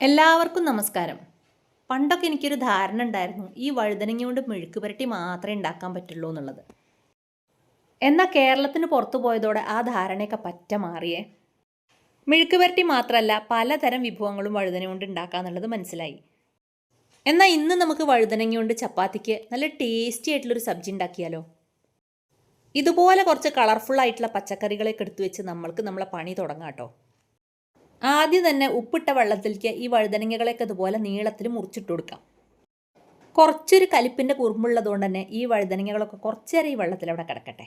എല്ലാവർക്കും നമസ്കാരം. പണ്ടൊക്കെ എനിക്കൊരു ധാരണ ഉണ്ടായിരുന്നു ഈ വഴുതനങ്ങ കൊണ്ട് മെഴുക്ക് പുരട്ടി മാത്രമേ ഉണ്ടാക്കാൻ പറ്റുള്ളൂ എന്നുള്ളത്. എന്നാൽ കേരളത്തിന് പുറത്തു പോയതോടെ ആ ധാരണയൊക്കെ പറ്റ മാറിയേ. മെഴുക്ക് പുരട്ടി മാത്രമല്ല പലതരം വിഭവങ്ങളും വഴുതന കൊണ്ട് ഉണ്ടാക്കാന്നുള്ളത് മനസ്സിലായി. എന്നാൽ ഇന്ന് നമുക്ക് വഴുതനങ്ങ കൊണ്ട് ചപ്പാത്തിക്ക് നല്ല ടേസ്റ്റി ആയിട്ടുള്ളൊരു സബ്ജി ഉണ്ടാക്കിയാലോ? ഇതുപോലെ കുറച്ച് കളർഫുൾ ആയിട്ടുള്ള പച്ചക്കറികളൊക്കെ എടുത്തു വെച്ച് നമ്മൾക്ക് നമ്മളെ പണി തുടങ്ങാം കേട്ടോ. ആദ്യം തന്നെ ഉപ്പിട്ട വെള്ളത്തിലേക്ക് ഈ വഴുതനങ്ങകളൊക്കെ അതുപോലെ നീളത്തിൽ മുറിച്ചിട്ട് കൊടുക്കാം. കുറച്ചൊരു കലിപ്പിന്റെ കുറുമ്പുള്ളതുകൊണ്ട് തന്നെ ഈ വഴുതനങ്ങകളൊക്കെ കുറച്ചേരം ഈ വെള്ളത്തിൽ അവിടെ കിടക്കട്ടെ.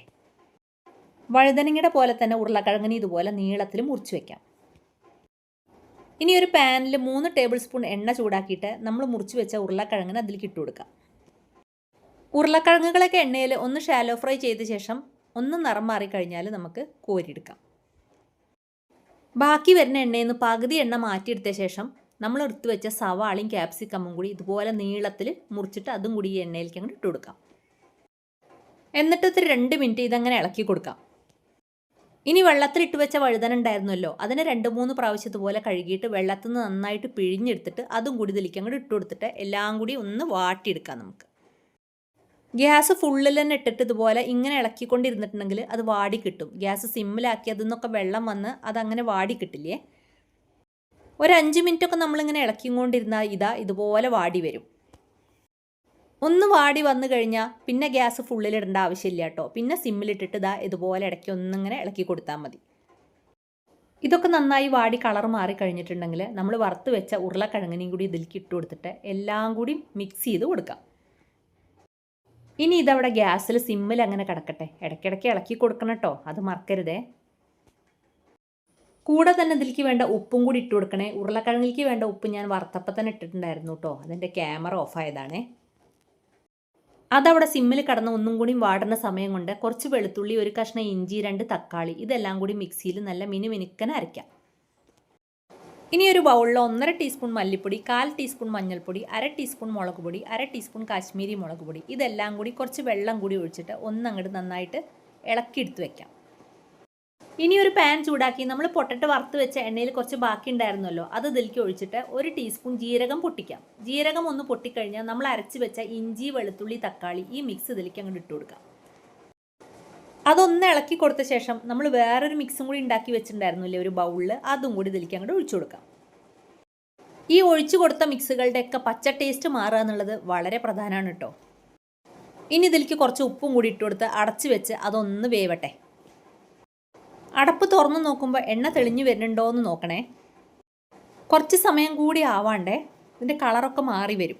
വഴുതനങ്ങയുടെ പോലെ തന്നെ ഉരുളക്കിഴങ്ങിന് ഇതുപോലെ നീളത്തിൽ മുറിച്ച് വയ്ക്കാം ഇനി ഒരു പാനിൽ മൂന്ന് ടേബിൾ സ്പൂൺ എണ്ണ ചൂടാക്കിയിട്ട് നമ്മൾ മുറിച്ച് വെച്ച ഉരുളക്കിഴങ്ങിന് അതിലേക്ക് ഇട്ട് കൊടുക്കാം. ഉരുളക്കിഴങ്ങുകളൊക്കെ എണ്ണയിൽ ഒന്ന് ഷാലോ ഫ്രൈ ചെയ്ത ശേഷം ഒന്ന് നിറം മാറിക്കഴിഞ്ഞാൽ നമുക്ക് കോരിയെടുക്കാം. ബാക്കി വരുന്ന എണ്ണയിൽ നിന്ന് പകുതി എണ്ണ മാറ്റിയെടുത്ത ശേഷം നമ്മൾ എടുത്തു വെച്ച സവാളയും ക്യാപ്സിക്കമും കൂടി ഇതുപോലെ നീളത്തിൽ മുറിച്ചിട്ട് അതും കൂടി ഈ എണ്ണയിലേക്ക് അങ്ങോട്ട് ഇട്ട് കൊടുക്കാം. എന്നിട്ട് ഒരു രണ്ട് മിനിറ്റ് ഇതങ്ങനെ ഇളക്കി കൊടുക്കാം. ഇനി വെള്ളത്തിൽ ഇട്ട് വെച്ച വഴുതന ഉണ്ടായിരുന്നല്ലോ അതിനെ രണ്ട് മൂന്ന് പ്രാവശ്യം ഇതുപോലെ കഴുകിയിട്ട് വെള്ളത്തിൽ നിന്ന് നന്നായിട്ട് പിഴിഞ്ഞെടുത്തിട്ട് അതും കൂടി ഇതിലേക്ക് അങ്ങോട്ട് ഇട്ട് കൊടുത്തിട്ട് എല്ലാം കൂടി ഒന്ന് വാട്ടിയെടുക്കാം നമുക്ക്. ഗ്യാസ് ഫുള്ളിൽ തന്നെ ഇട്ടിട്ട് ഇതുപോലെ ഇങ്ങനെ ഇളക്കിക്കൊണ്ടിരുന്നിട്ടുണ്ടെങ്കിൽ അത് വാടി കിട്ടും. ഗ്യാസ് സിമ്മിലാക്കി അതിൽ നിന്നൊക്കെ വെള്ളം വന്ന് അതങ്ങനെ വാടി കിട്ടില്ലേ? ഒരു അഞ്ച് മിനിറ്റൊക്കെ നമ്മളിങ്ങനെ ഇളക്കിക്കൊണ്ടിരുന്നാൽ ഇതാ ഇതുപോലെ വാടി വരും. ഒന്ന് വാടി വന്നു കഴിഞ്ഞാൽ പിന്നെ ഗ്യാസ് ഫുള്ളിലിടേണ്ട ആവശ്യമില്ല കേട്ടോ. പിന്നെ സിമ്മിലിട്ടിട്ട് ഇതാ ഇതുപോലെ ഇടയ്ക്ക് ഒന്നിങ്ങനെ ഇളക്കി കൊടുത്താൽ മതി. ഇതൊക്കെ നന്നായി വാടി കളർ മാറി കഴിഞ്ഞിട്ടുണ്ടെങ്കിൽ നമ്മൾ വറുത്ത് വെച്ച ഉരുളക്കിഴങ്ങിനെയും കൂടി ഇതിലേക്ക് ഇട്ട് കൊടുത്തിട്ട് എല്ലാം കൂടി മിക്സ് ചെയ്ത് കൊടുക്കാം. ഇനി ഇതവിടെ ഗ്യാസിൽ സിമ്മിൽ അങ്ങനെ കിടക്കട്ടെ. ഇടയ്ക്കിടയ്ക്ക് ഇളക്കി കൊടുക്കണം കേട്ടോ. അത് മറക്കരുതേ. കൂടെ തന്നെ ഇതിലേക്ക് വേണ്ട ഉപ്പും കൂടി ഇട്ട് കൊടുക്കണേ. ഉരുളക്കിഴങ്ങിലേക്ക് വേണ്ട ഉപ്പ് ഞാൻ വറുത്തപ്പം തന്നെ ഇട്ടിട്ടുണ്ടായിരുന്നു കേട്ടോ. അതിന്റെ ക്യാമറ ഓഫ് ഓഫായതാണേ അതവിടെ സിമ്മിൽ കടന്ന് ഒന്നും കൂടി വാടുന്ന സമയം കൊണ്ട് കുറച്ച് വെളുത്തുള്ളി ഒരു കഷ്ണം ഇഞ്ചി രണ്ട് തക്കാളി ഇതെല്ലാം കൂടി മിക്സിയിൽ നല്ല മിനുമിനുക്കനെ അരയ്ക്കാം. ഇനി ഒരു ബൗളിൽ ഒന്നര ടീസ്പൂൺ മല്ലിപ്പൊടി കാൽ ടീസ്പൂൺ മഞ്ഞൾപ്പൊടി അര ടീസ്പൂൺ മുളക് പൊടി അര ടീസ്പൂൺ കാശ്മീരി മുളക് പൊടി. ഇതെല്ലാം കൂടി കുറച്ച് വെള്ളം കൂടി ഒഴിച്ചിട്ട് ഒന്നങ്ങോട്ട് നന്നായിട്ട് ഇളക്കിയെടുത്ത് വെക്കാം. ഇനി ഒരു പാൻ ചൂടാക്കി നമ്മൾ പൊട്ടട്ട് വറുത്ത് വെച്ച എണ്ണയിൽ കുറച്ച് ബാക്കി ഉണ്ടായിരുന്നല്ലോ അത് ഇതിലേക്ക് ഒഴിച്ചിട്ട് ഒരു ടീസ്പൂൺ ജീരകം പൊട്ടിക്കാം. ജീരകം ഒന്ന് പൊട്ടിക്കഴിഞ്ഞാൽ നമ്മൾ അരച്ച് വെച്ച ഇഞ്ചി വെളുത്തുള്ളി തക്കാളി ഈ മിക്സ് ഇതിലേക്ക് അങ്ങോട്ട് ഇട്ട് കൊടുക്കാം. അതൊന്ന് ഇളക്കി കൊടുത്ത ശേഷം നമ്മൾ വേറൊരു മിക്സും കൂടി ഉണ്ടാക്കി വെച്ചിട്ടുണ്ടായിരുന്നില്ലേ ഒരു ബൗളിൽ അതും കൂടി ഇതിലേക്ക് അങ്ങോട്ട് ഒഴിച്ചു കൊടുക്കാം. ഈ ഒഴിച്ചു കൊടുത്ത മിക്സുകളുടെയൊക്കെ പച്ച ടേസ്റ്റ് മാറുക എന്നുള്ളത് വളരെ പ്രധാനമാണ് കേട്ടോ ഇനി ഇതിലേക്ക് കുറച്ച് ഉപ്പും കൂടി ഇട്ട് കൊടുത്ത് അടച്ചു വെച്ച് അതൊന്ന് വേവട്ടെ. അടപ്പ് തുറന്നു നോക്കുമ്പോൾ എണ്ണ തെളിഞ്ഞു വരുന്നുണ്ടോ എന്ന് നോക്കണേ. കുറച്ച് സമയം കൂടി ആവാണ്ടേ ഇതിന്റെ കളറൊക്കെ മാറി വരും.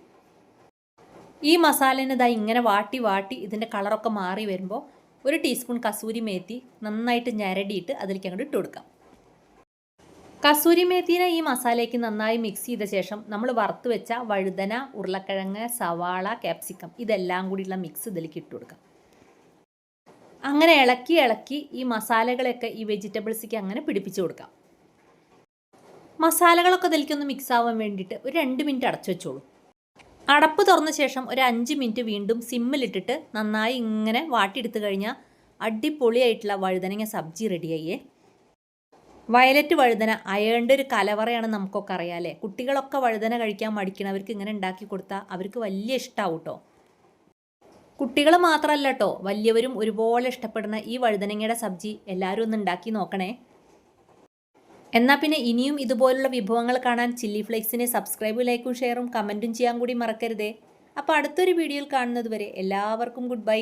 ഈ മസാലേനെ ഇതാ ഇങ്ങനെ വാട്ടി വാട്ടി ഇതിന്റെ കളറൊക്കെ മാറി വരുമ്പോൾ ഒരു ടീസ്പൂൺ കസൂരി മേത്തി നന്നായിട്ട് ഞരടിയിട്ട് അതിലേക്ക് അങ്ങോട്ട് ഇട്ട് കൊടുക്കാം. കസൂരി മേത്തിനെ ഈ മസാലയ്ക്ക് നന്നായി മിക്സ് ചെയ്ത ശേഷം നമ്മൾ വറുത്ത് വെച്ച വഴുതന ഉരുളക്കിഴങ്ങ് സവാള ക്യാപ്സിക്കം ഇതെല്ലാം കൂടിയുള്ള മിക്സ് ഇതിലേക്ക് ഇട്ട് കൊടുക്കാം. അങ്ങനെ ഇളക്കി ഇളക്കി ഈ മസാലകളൊക്കെ ഈ വെജിറ്റബിൾസിക്ക് അങ്ങനെ പിടിപ്പിച്ചു കൊടുക്കാം. മസാലകളൊക്കെ ഇതിലേക്കൊന്ന് മിക്സ് ആവാൻ വേണ്ടിയിട്ട് ഒരു രണ്ട് മിനിറ്റ് അടച്ചു വെച്ചോളൂ. അടപ്പ് തുറന്ന ശേഷം ഒരു അഞ്ച് മിനിറ്റ് വീണ്ടും സിമ്മിലിട്ടിട്ട് നന്നായി ഇങ്ങനെ വാട്ടിയെടുത്ത് കഴിഞ്ഞാൽ അടിപൊളിയായിട്ടുള്ള വഴുതനങ്ങ സബ്ജി റെഡിയായേ വയലറ്റ് വഴുതന അയേണ്ട ഒരു കലവറയാണ് നമുക്കൊക്കെ അറിയാമല്ലേ കുട്ടികളൊക്കെ വഴുതന കഴിക്കാൻ മടിക്കണവർക്ക് ഇങ്ങനെ ഉണ്ടാക്കി കൊടുത്താൽ അവർക്ക് വലിയ ഇഷ്ടമാവും കേട്ടോ കുട്ടികൾ മാത്രമല്ല കേട്ടോ വലിയവരും ഒരുപോലെ ഇഷ്ടപ്പെടുന്ന ഈ വഴുതനങ്ങയുടെ സബ്ജി എല്ലാവരും ഒന്ന് ഉണ്ടാക്കി നോക്കണേ. എന്നാൽ പിന്നെ ഇനിയും ഇതുപോലുള്ള വിഭവങ്ങൾ കാണാൻ ചില്ലി ഫ്ലേക്സിനെ സബ്സ്ക്രൈബ് ലൈക്കും ഷെയറും കമന്റും ചെയ്യാൻ കൂടി മറക്കരുതേ. അപ്പോൾ അടുത്തൊരു വീഡിയോയിൽ കാണുന്നത് വരെ എല്ലാവർക്കും ഗുഡ് ബൈ